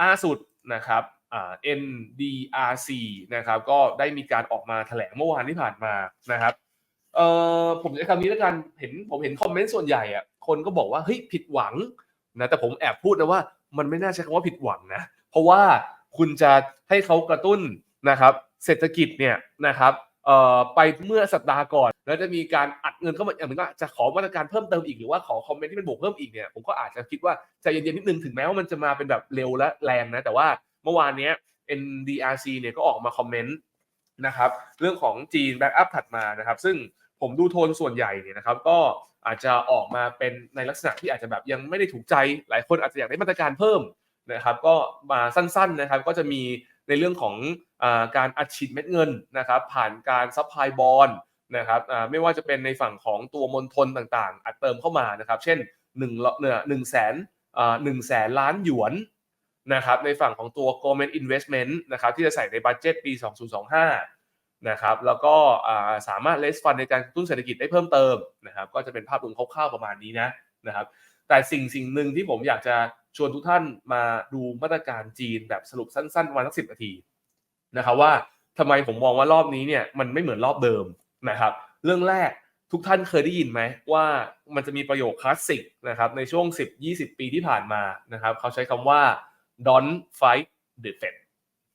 ล่าสุดนะครับ NDRC นะครับก็ได้มีการออกมาแถลงเมื่อวานที่ผ่านมานะครับเออผมใช้คำนี้แล้วกันเห็นผมเห็นคอมเมนต์ส่วนใหญ่อะคนก็บอกว่าเฮ้ยผิดหวังนะแต่ผมแอบพูดนะว่ามันไม่น่าใช้คำว่าผิดหวังนะ เพราะว่าคุณจะให้เขากระตุ้นนะครับ เศรษฐกิจเนี่ยนะครับเอ่อไปเมื่อสัปดาห์ก่อน แล้วจะมีการอัดเงินเข้ามาอย่างนี้ก็จะขอมาตรการเพิ่มเติมอีกหรือว่าขอคอมเมนต์ที่เป็นบวกเพิ่มอีกเนี่ยผมก็อาจจะคิดว่าใจเย็นๆนิดนึงถึงแม้ว่ามันจะมาเป็นแบบเร็วและแรงนะแต่ว่าเมื่อวานเนี้ย NDRC เนี่ยก็ออกมาคอมเมนต์นะครับเรื่องของจีนแบ็กอัพถัดมานะครับซึ่งผมดูโทนส่วนใหญ่เนี่ยนะครับก็อาจจะออกมาเป็นในลักษณะที่อาจจะแบบยังไม่ได้ถูกใจ หลายคนอาจจะอยากได้มาตรการเพิ่มนะครับก็มาสั้นๆนะครับก็จะมีในเรื่องของอการอัดฉีดเม็ดเงินนะครับผ่านการซัพพลายบอล นะครับไม่ว่าจะเป็นในฝั่งของตัวมณฑลต่างๆ อัดเติมเข้ามานะครับ เช่น1เนี่ยหนึ่งแสนหนึ่งแสนล้านหยวนนะครับในฝั่งของตัว government investment นะครับที่จะใส่ในบัตเจตปี 2025นะครับแล้วก็สามารถ raise fund ในการกระตุ้นเศรษฐกิจได้เพิ่มเติมนะครับก็จะเป็นภาพรวมคร่าวๆประมาณนี้นะนะครับแต่สิ่งสิ่งหนึ่งที่ผมอยากจะชวนทุกท่านมาดูมาตรการจีนแบบสรุปสั้นๆประมาณสักสินาทีนะครับว่าทำไมผมมองว่ารอบนี้เนี่ยมันไม่เหมือนรอบเดิม นะครับ เรื่องแรกทุกท่านเคยได้ยินไหมว่ามันจะมีประโยคคลาสสิกนะครับในช่วง 10-20 ปีที่ผ่านมานะครับเขาใช้คำว่า don't fight the Fed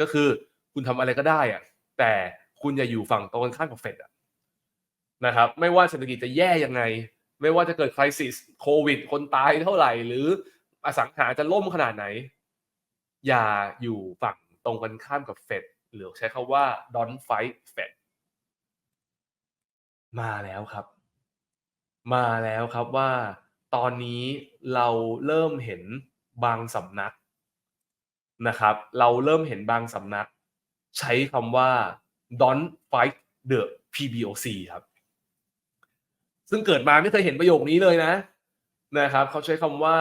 ก็คือคุณทำอะไรก็ได้อะแต่คุณอย่าอยู่ฝั่งตรงกันข้ามกับเฟดนะครับไม่ว่าเศรษฐกิจจะแย่ยังไง ไม่ว่าจะเกิดคริสิสโควิด คนตายเท่าไหร่ หรืออสังหาจะล่มขนาดไหน อย่าอยู่ฝั่งตรงกันข้ามกับเฟดหรือใช้คาว่า don't fight Fed มาแล้วครับ มาแล้วครับว่าตอนนี้เราเริ่มเห็นบางสำนักนะครับ เราเริ่มเห็นบางสำนัก ใช้คำว่า don't fight the PBOC ครับ ซึ่งเกิดมาไม่เคยเห็นประโยคนี้เลยนะนะครับเขาใช้คำว่า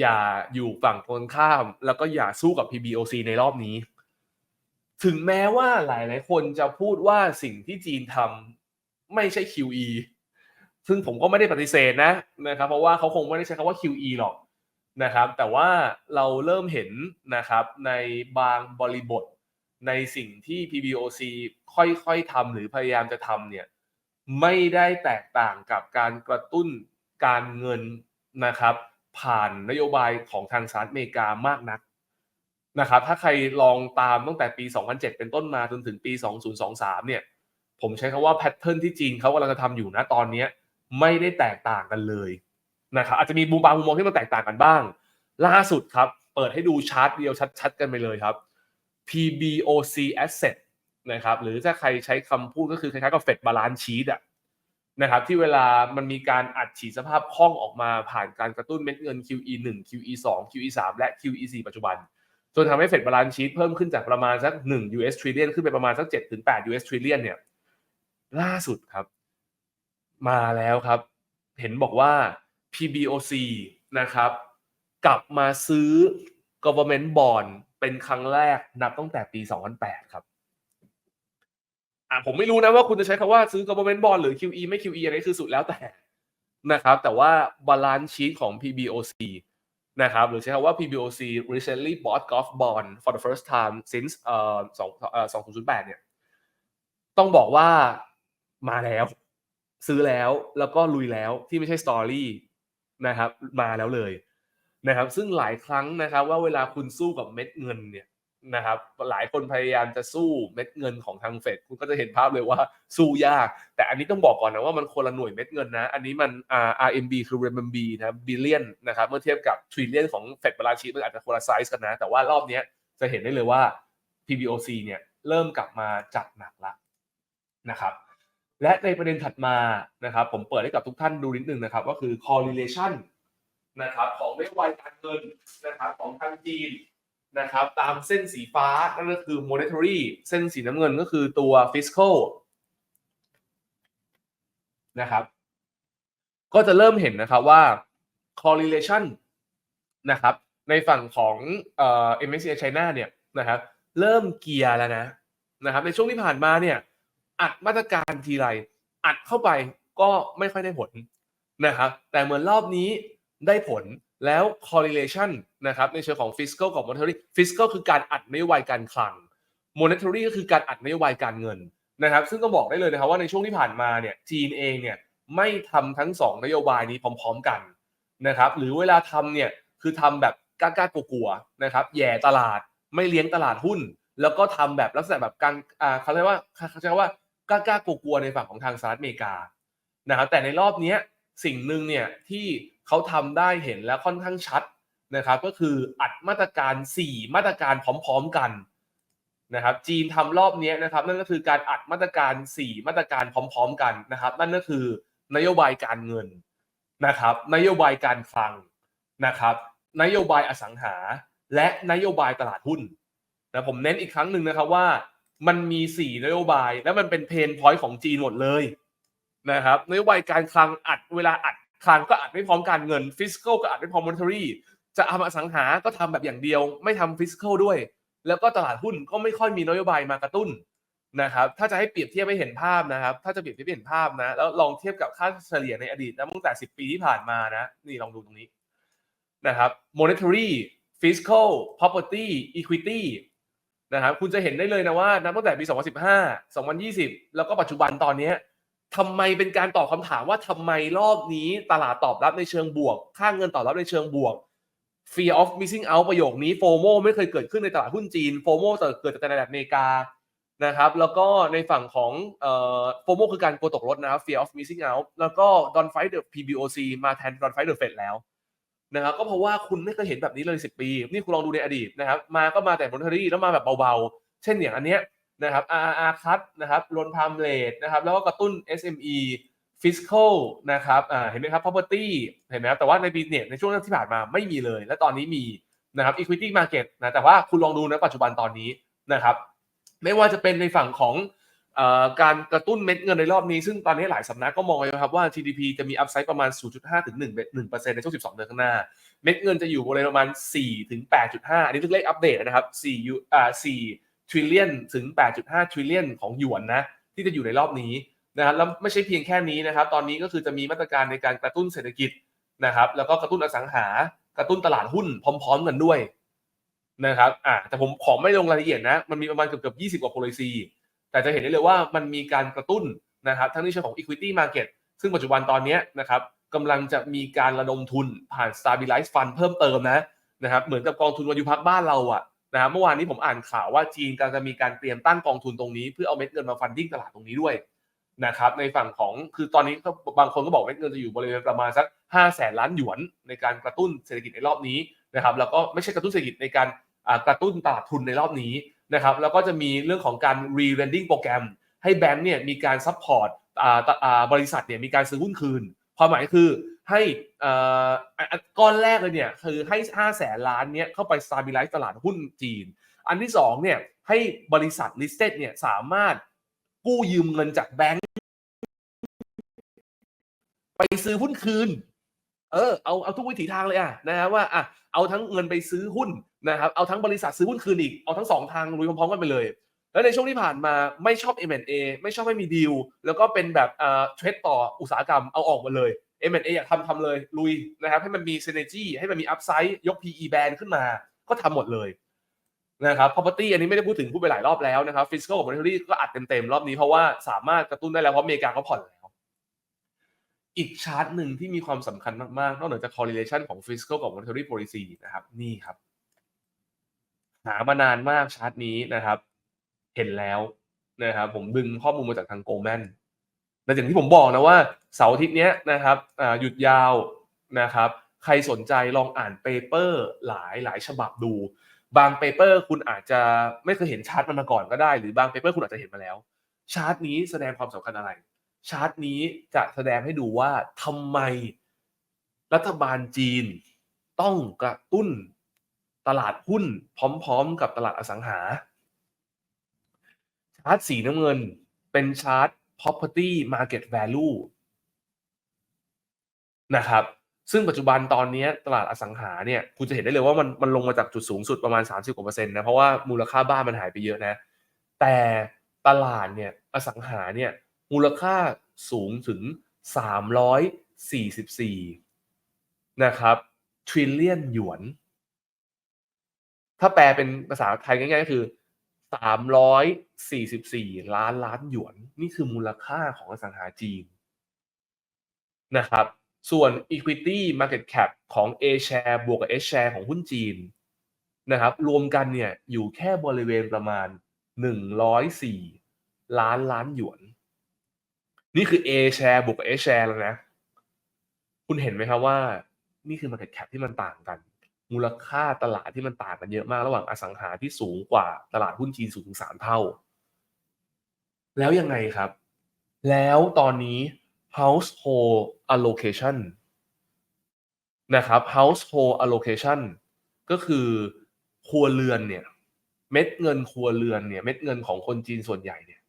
อย่าอยู่ฝั่งตรงข้าม แล้วก็อย่าสู้กับ PBOC ในรอบนี้ ถึงแม้ว่าหลาย ๆ คนจะพูดว่าสิ่งที่จีนทำ ไม่ใช่ QE ซึ่งผมก็ไม่ได้ปฏิเสธนะนะครับ เพราะว่าเขาคงไม่ได้ใช้คำว่า QE หรอกนะครับ แต่ว่าเราเริ่มเห็นนะครับในบางบริบทในสิ่งที่ PBOC ค่อยๆทำหรือพยายามจะทำเนี่ยไม่ได้แตกต่างกับการกระตุ้นการเงินนะครับ ผ่านนโยบายของทางสหรัฐอเมริกามากนักนะครับ ถ้าใครลองตามตั้งแต่ปี 2007 เป็นต้นมาจนถึงปี 2023 เนี่ย ผมใช้คำว่าแพทเทิร์นที่จีนเขากำลังจะทำอยู่นะตอนนี้ไม่ได้แตกต่างกันเลยนะครับอาจจะมีมุมบางมุมมองที่มันแตกต่างกันบ้าง ล่าสุดครับ เปิดให้ดูชาร์ตเดียวชัดๆกันไปเลยครับ PBOC asset นะครับหรือถ้าใครใช้คำพูดก็คือคล้ายๆกับ Fed balance sheet อะนะครับที่เวลามันมีการอัดฉีดสภาพคล่องออกมาผ่านการกระตุ้นเม็ดเงิน QE 1 QE 2 QE 3และ QE 4ปัจจุบัน จนทำให้ Fed balance sheet เพิ่มขึ้นจากประมาณสัก 1 US trillion ขึ้นไปประมาณสัก7ถึง8 US trillion เนี่ย ล่าสุดครับ มาแล้วครับ เห็นบอกว่า PBOC นะครับ กลับมาซื้อ government bond เป็นครั้งแรกนับตั้งแต่ปี 2008 ครับอะผมไม่รู้นะว่าคุณจะใช้คำว่าซื้อ government bond หรือ QE ไม่ QE อะไรคือสุดแล้วแต่นะครับ แต่ว่า balance sheet ของ PBOC นะครับ หรือใช้คำว่า PBOC recently bought golf bond for the first time since เอ่อสองเอ่อ2008 เนี่ย ต้องบอกว่า มาแล้ว ซื้อแล้วแล้วก็ลุยแล้วที่ไม่ใช่สตอรี่นะครับมาแล้วเลยนะครับ ซึ่งหลายครั้งนะครับว่าเวลาคุณสู้กับเม็ดเงินเนี่ยนะครับหลายคนพยายามจะสู้เม็ดเงินของทางเฟดคุณก็จะเห็นภาพเลยว่าสู้ยาก แต่อันนี้ต้องบอกก่อนนะว่ามันคนละหน่วยเม็ดเงินนะ อันนี้มัน R RMB คือ RMB นะบิลเลียนนะครับเมื่อเทียบกับ trillion ของเฟดบาลานซ์ชีมันอาจจะคนละไซส์กันนะ แต่ว่ารอบนี้จะเห็นได้เลยว่า PBOC เนี่ยเริ่มกลับมาจัดหนักละนะครับ และในประเด็นถัดมานะครับ ผมเปิดให้กับทุกท่านดูนิดนึงนะครับ ก็คือ correlation นะครับของนโยบายการเงินนะครับของทางจีนนะครับ ตามเส้นสีฟ้านั่นก็คือ monetary เส้นสีน้ำเงินก็คือตัว fiscal นะครับ ก็จะเริ่มเห็นนะครับว่า correlation นะครับ ในฝั่งของเอ่อ MSCI China เนี่ยนะครับ เริ่มเกียร์แล้วนะนะครับ ในช่วงที่ผ่านมาเนี่ย อัดมาตรการทีไรอัดเข้าไปก็ไม่ค่อยได้ผลนะครับแต่เหมือนรอบนี้ได้ผลแล้ว correlation นะครับในเชิงของ fiscal กับ monetary fiscal คือการอัดนโยบายการคลัง monetary ก็คือการอัดนโยบายการเงินนะครับ ซึ่งต้องบอกได้เลยนะครับว่าในช่วงที่ผ่านมาเนี่ยจีนเองเนี่ยไม่ทำทั้ง 2 นโยบายนี้พร้อม ๆกันนะครับหรือเวลาทำเนี่ยคือทำแบบกล้าๆกลัวๆนะครับแย่ตลาดไม่เลี้ยงตลาดหุ้น แล้วก็ทำแบบลักษณะแบบกางอ่าเขาเรียกว่าเขาใช้คำว่า กล้ากลัวๆในฝั่งของทางสหรัฐอเมริกานะครับแต่ในรอบนี้สิ่งหนึ่งเนี่ยที่เขาทำได้เห็นแล้วค่อนข้างชัดนะครับก็คืออัดมาตรการ 4 มาตรการพร้อมๆกันนะครับจีนทำรอบนี้นะครับนั่นก็คือการอัดมาตรการ 4 มาตรการพร้อม ๆ กันนะครับ นั่นก็คือนโยบายการเงินนะครับ นโยบายการคลังนะครับ นโยบายอสังหา และนโยบายตลาดหุ้นนะผมเน้นอีกครั้งหนึ่งนะครับว่า มันมี4นโยบาย และมันเป็นเพนพอยต์ของจีนหมดเลยนะครับนโยบายการคลังอัดเวลาอัดคลังก็อัดไม่พร้อมการเงินฟิส c a l ก็อัดไม่พร้อมมอนเทอรี่จะทำอสังหาก็ทำแบบอย่างเดียว ไม่ทำฟิส c a l ด้วย แล้วก็ตลาดหุ้นก็ไม่ค่อยมีนโยบายมากระตุ้นนะครับถ้าจะให้เปรียบเทียบให้เห็นภาพนะครับ ถ้าจะเปรียบเทียบเห็นภาพนะ แล้วลองเทียบกับค่าเฉลี่ยในอดีตนะตั้งแต่ 10 ปีที่ผ่านมานะ นี่ลองดูตรงนี้นะครับ monetary fiscal property equity นะครับคุณจะเห็นได้เลยนะว่านับตั้งแต่ปี 2015 2020 แล้วก็ปัจจุบันตอนนี้ทำไมเป็นการตอบคำถามว่าทำไมรอบนี้ตลาดตอบรับในเชิงบวก ค่าเงินตอบรับในเชิงบวก fear of missing out ประโยคนี้ FOMO ไม่เคยเกิดขึ้นในตลาดหุ้นจีน FOMO แต่เกิดจากตลาดอเมริกานะครับแล้วก็ในฝั่งของเอ่อ FOMO คือการกลัวตกรถนะครับ fear of missing out แล้วก็ don't fight the PBOC มาแทน don't fight the Fed แล้ว นะครับก็เพราะว่าคุณไม่เคยเห็นแบบนี้เลย 10 ปี นี่คุณลองดูในอดีตนะครับ มาก็มาแต่ monetary แล้วมาแบบเบาๆ เช่นอย่างอันเนี้ยนะครับ RRR cut นะครับลนพามเลทนะครับ แล้วก็กระตุ้น SME fiscal นะครับอ่าเห็นไหมครับ property เห็นไหมครับแต่ว่าในปีเนี่ยในช่วงที่ผ่านมาไม่มีเลย และตอนนี้มีนะครับ equity market นะแต่ว่าคุณลองดูนะปัจจุบันตอนนี้นะครับ ไม่ว่าจะเป็นในฝั่งของ การกระตุ้นเม็ดเงินในรอบนี้ซึ่งตอนนี้หลายสำนักก็มองไว้ครับว่า GDP จะมี upside ประมาณ 0.5ถึง1 1%ในช่วง 12 เดือนข้างหน้า เม็ดเงินจะอยู่บริเวณประมาณ 4 ถึง 8.5 อันนี้คือเลขอัปเดตนะครับ4ยูอ่า4 trillion ถึง 8.5 trillion ของหยวนนะที่จะอยู่ในรอบนี้นะครับแล้วไม่ใช่เพียงแค่นี้นะครับ ตอนนี้ก็คือจะมีมาตรการในการกระตุ้นเศรษฐกิจนะครับแล้วก็กระตุ้นอสังหากระตุ้นตลาดหุ้นพร้อม ๆ กันด้วยนะครับอ่าแต่ผมขอไม่ลงรายละเอียดนะมันมีประมาณเกือบเกือบ20 กว่า policy แต่จะเห็นได้เลยว่ามันมีการกระตุ้นนะครับทั้งในเชิงของ equity market ซึ่งปัจจุบันตอนนี้นะครับกำลังจะมีการระดมทุนผ่าน stabilize fund เพิ่มเติมนะนะครับเหมือนกับกองทุนวันยุพักบ้านเราอะนะครับเมื่อวานนี้ผมอ่านข่าวว่าจีนกำลังจะมีการเตรียมตั้งกองทุนตรงนี้เพื่อเอาเม็ดเงินมาฟันดิ้งตลาดตรงนี้ด้วยนะครับในฝั่งของคือตอนนี้ก็บางคนก็บอกเม็ดเงินจะอยู่บริเวณประมาณสัก5 0 0แสนล้านหยวนในการกระตุ้นเศรษฐกิจในรอบนี้นะครับแล้วก็ไม่ใช่กระตุ้นเศรษฐกิจในการกระตุ้นตลาดทุนในรอบนี้ นะครับแล้วก็จะมีเรื่องของการ re-lending โปรแกรม ให้แบงก์เนี่ยมีการซัพพอร์ตบริษัทเนี่ยมีการซื้อหุ้นคืน ความหมายคือให้ก้อนแรกเลยเนี่ยคือให้ 5 แสนล้านเนี่ยเข้าไป stabilize ตลาดหุ้นจีน อันที่2เนี่ยให้บริษัท listed เนี่ยสามารถกู้ยืมเงินจากแบงก์ไปซื้อหุ้นคืน เออเอาเอาทุกวิถีทางเลยอะนะครับว่าอะเอาทั้งเงินไปซื้อหุ้น นะครับเอาทั้งบริษัทซื้อหุ้นคืนอีกเอาทั้งสองทางลุยพร้อมๆกันไปเลย แล้วในช่วงที่ผ่านมาไม่ชอบ M&A ไม่ชอบให้มีดีลแล้วก็เป็นแบบเอ่อเทรดต่ออุตสาหกรรมเอาออกมาเลย M&A อยากทำทำเลยลุยนะครับให้มันมี synergy ให้มันมี upside ยก PE band ขึ้นมาก็ทำหมดเลยนะครับ property อันนี้ไม่ได้พูดถึงพูดไปหลายรอบแล้วนะครับ fiscal กับ monetary ก็อัดเต็มๆรอบนี้เพราะว่าสามารถกระตุ้นได้แล้วเพราะอเมริกาเขาผ่อนแล้ว อีกชาร์ตหนึ่งที่มีความสำคัญมากๆ นอกเหนือจาก correlation ของ fiscal กับ monetary policy นะครับนี่ครับ หามานานมากชาร์ตนี้นะครับ เห็นแล้วนะครับ ผมดึงข้อมูลมาจากทางโกลแมนแต่อย่างที่ผมบอกนะว่าเสาร์อาทิตย์นี้นะครับหยุดยาวนะครับ ใครสนใจลองอ่านเปเปอร์หลายหลายฉบับดู บางเปเปอร์คุณอาจจะไม่เคยเห็นชาร์ตมันมาก่อนก็ได้ หรือบางเปเปอร์คุณอาจจะเห็นมาแล้ว ชาร์ตนี้แสดงความสำคัญอะไร ชาร์ตนี้จะแสดงให้ดูว่าทำไมรัฐบาลจีนต้องกระตุ้น ตลาดหุ้นพร้อมๆ กับตลาดอสังหา ชาร์ตสีน้ำเงินเป็นชาร์ต property market value นะครับ ซึ่งปัจจุบันตอนนี้ตลาดอสังหาเนี่ยคุณจะเห็นได้เลยว่ามันมันลงมาจากจุดสูงสุดประมาณ 30กว่าเปอร์เซ็นต์นะ เพราะว่ามูลค่าบ้านมันหายไปเยอะนะ แต่ตลาดเนี่ยอสังหาเนี่ยมูลค่าสูงถึง 344 นะครับ trillion หยวน ถ้าแปลเป็นภาษาไทยง่ายๆก็คือ 344 ล้านล้านหยวน นี่คือมูลค่าของอสังหาจีนนะครับ ส่วน equity market cap ของ A share บวกกับ S share ของหุ้นจีนนะครับ รวมกันเนี่ยอยู่แค่บริเวณประมาณ 104 ล้านล้านหยวน นี่คือ A share บวกกับ S share แล้วนะ คุณเห็นไหมครับว่า นี่คือ market cap ที่มันต่างกัน มูลค่าตลาดที่มันต่างกันเยอะมากระหว่างอสังหาที่สูงกว่าตลาดหุ้นจีนสูงถึงสามเท่า แล้วยังไงครับ แล้วตอนนี้ household allocation นะครับ household allocation ก็คือครัวเรือนเนี่ยเม็ดเงินครัวเรือนเนี่ยเม็ดเงินของคนจีนส่วนใหญ่เนี่ย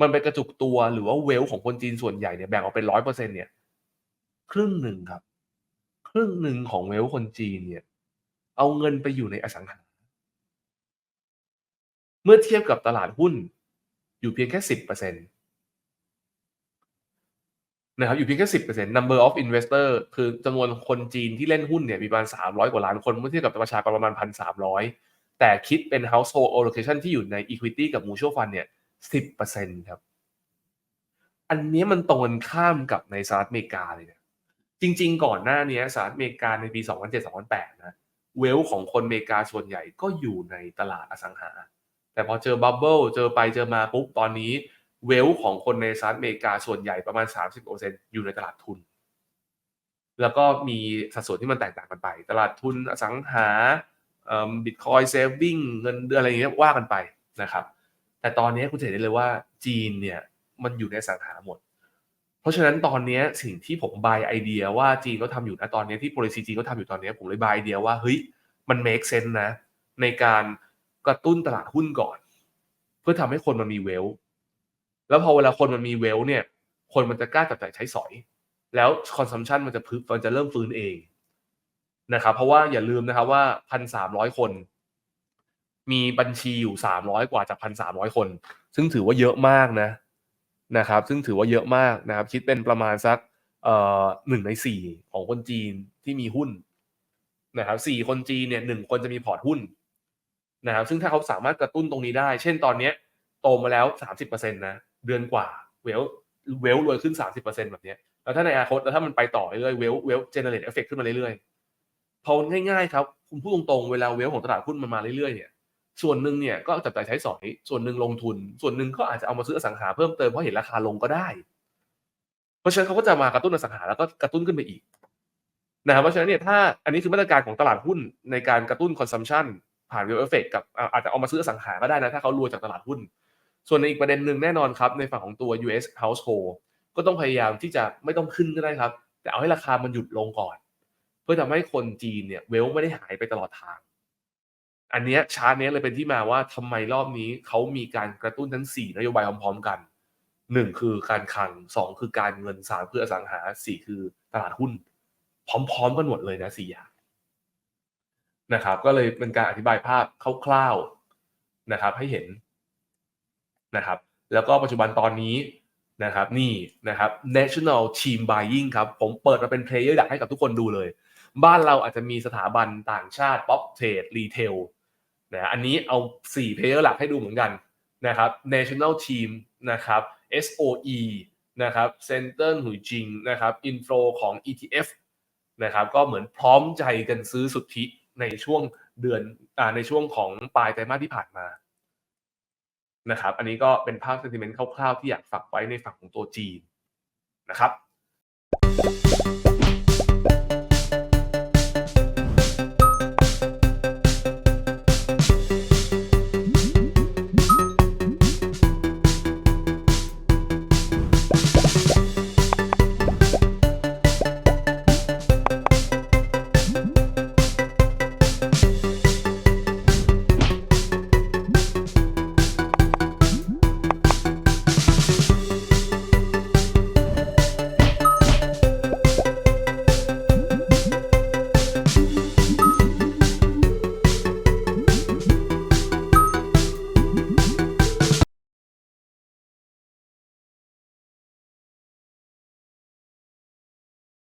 มันไปกระจุกตัวหรือว่าเวลของคนจีนส่วนใหญ่เนี่ยแบ่งออกเป็นร้อยเปอร์เซ็นเนี่ยครึ่งหนึ่งครับ ครึ่งหนึ่งของเวลคนจีนเนี่ย เอาเงินไปอยู่ในอสังหา เมื่อเทียบกับตลาดหุ้น อยู่เพียงแค่สิบเปอร์เซ็นตนะครับอยู่เพียงแค่สิบเปอร์เซ็นต์ number of investor คือจำนวนคนจีนที่เล่นหุ้นเนี่ยมีประมาณสามร้อยกว่าล้านคนเมื่อเทียบกับประชากรประมาณพันสามร้อยแต่คิดเป็น household allocation ที่อยู่ใน equity กับ mutual fund เนี่ยสิบเปอร์เซ็นต์ครับ อันนี้มันตรงกันข้ามกับในสหรัฐอเมริกาเลยนี่ย จริง ๆ ก่อนหน้านี้สหรัฐอเมริกาในปี 2007-2008 นะเวลของคนอเมริกาส่วนใหญ่ก็อยู่ในตลาดอสังหา แต่พอเจอบับเบิลเจอไปเจอมาปุ๊บตอนนี้เวลของคนในสหรัฐอเมริกาส่วนใหญ่ประมาณ 30%อยู่ในตลาดทุน แล้วก็มีสัดส่วนที่มันแตกต่างกันไป ตลาดทุนอสังหาบิตคอยเซฟวิ่งเงินเดือนอะไรอย่างเงี้ยว่ากันไปนะครับ แต่ตอนนี้คุณเห็นได้เลยว่าจีนเนี่ยมันอยู่ในสังหาหมด ราะฉะนั้นตอนนี้สิ่งที่ผมบายไอเดียว่าจีนก็ทำอยู่นะตอนนี้ที่ policy จีนก็ทำอยู่ตอนนี้ผมเลยบายไอเดียว่าเฮ้ยมัน make sense นะ ในการกระตุ้นตลาดหุ้นก่อน เพื่อทำให้คนมันมีเวล แล้วพอเวลาคนมันมีเวลเนี่ย คนมันจะกล้าจับจ่ายใช้สอย แล้วคอนซัมชันมันจะพึ่มันจะเริ่มฟื้นเองนะครับเพราะว่าอย่าลืมนะครับว่าพันสามร้อยคน มีบัญชีอยู่สามร้อยกว่าจากพันสามร้อยคน ซึ่งถือว่าเยอะมากนะ นะครับซึ่งถือว่าเยอะมากนะครับคิดเป็นประมาณสักเอ่อหนึ่งในสี่ของคนจีนที่มีหุ้นนะครับสี่คนจีนเนี่ยหนึ่งคนจะมีพอร์ตหุ้นนะครับซึ่งถ้าเขาสามารถกระตุ้นตรงนี้ได้ เช่นตอนเนี้ยโตมาแล้วสามสิบเปอร์เซ็นต์นะเดือนกว่าเวลเวลรวยขึ้นสามสิบเปอร์เซ็นต์แบบเนี้ยแล้วถ้าในอนาคตแล้วถ้ามันไปต่อเรื่อยเวลเวลเจเนเรตเอฟเฟกขึ้นมาเรื่อยๆพอง่ายๆครับคุณพูดตรงๆเวลาเวลของตลาดหุ้นมันมาเรื่อยๆเนี่ย ส่วนหนึ่งเนี่ยก็จับจ่ายใช้สอย ส่วนหนึ่งลงทุน ส่วนหนึ่งก็อาจจะเอามาซื้ออสังหาเพิ่มเติมเพราะเห็นราคาลงก็ได้ เพราะฉะนั้นเขาก็จะมากระตุ้นอสังหาแล้วก็กระตุ้นขึ้นไปอีกนะครับเพราะฉะนั้นเนี่ยถ้าอันนี้คือมาตรการของตลาดหุ้นในการกระตุ้นคอนซัมชันผ่านเวเอฟเฟกกับอาจจะเอามาซื้ออสังหาก็ได้นะถ้าเขารวยจากตลาดหุ้น ส่วนในอีกประเด็นหนึ่งแน่นอนครับ ในฝั่งของตัว US household ก็ต้องพยายามที่จะไม่ต้องขึ้นก็ได้ครับ แต่เอาให้ราคามันหยุดลงก่อน เพื่อทำให้คนจีนเนี่ยเวลไม่ได้หายไปตลอดทาง อันนี้ชาร์ตนี้เลยเป็นที่มาว่าทำไมรอบนี้เขามีการกระตุ้นทั้ง 4 นโยบายพร้อมๆกัน1คือการคลัง2คือการเงิน3คืออสังหา4คือตลาดหุ้น พร้อม ๆ กันหมดเลยนะ4อย่างนะครับ ก็เลยเป็นการอธิบายภาพคร่าวๆนะครับ ให้เห็นนะครับ แล้วก็ปัจจุบันตอนนี้นะครับ นี่นะครับ national team buying ครับ ผมเปิดมาเป็นเพลเยอร์หลักให้กับทุกคนดูเลย บ้านเราอาจจะมีสถาบันต่างชาติ ป๊อปเทรดรีเทล นะอันนี้เอา 4 เพลเยอร์หลักให้ดูเหมือนกันนะครับ national team นะครับ SOE นะครับ Center หุยจิงนะครับ inflow ของ ETF นะครับก็เหมือนพร้อมใจกันซื้อสุทธิในช่วงเดือนอ่าในช่วงของปลายไตรมาสที่ผ่านมานะครับ อันนี้ก็เป็นภาพเซนติเมนต์คร่าวๆที่อยากฝากไว้ในฝั่งของตัวจีนนะครับ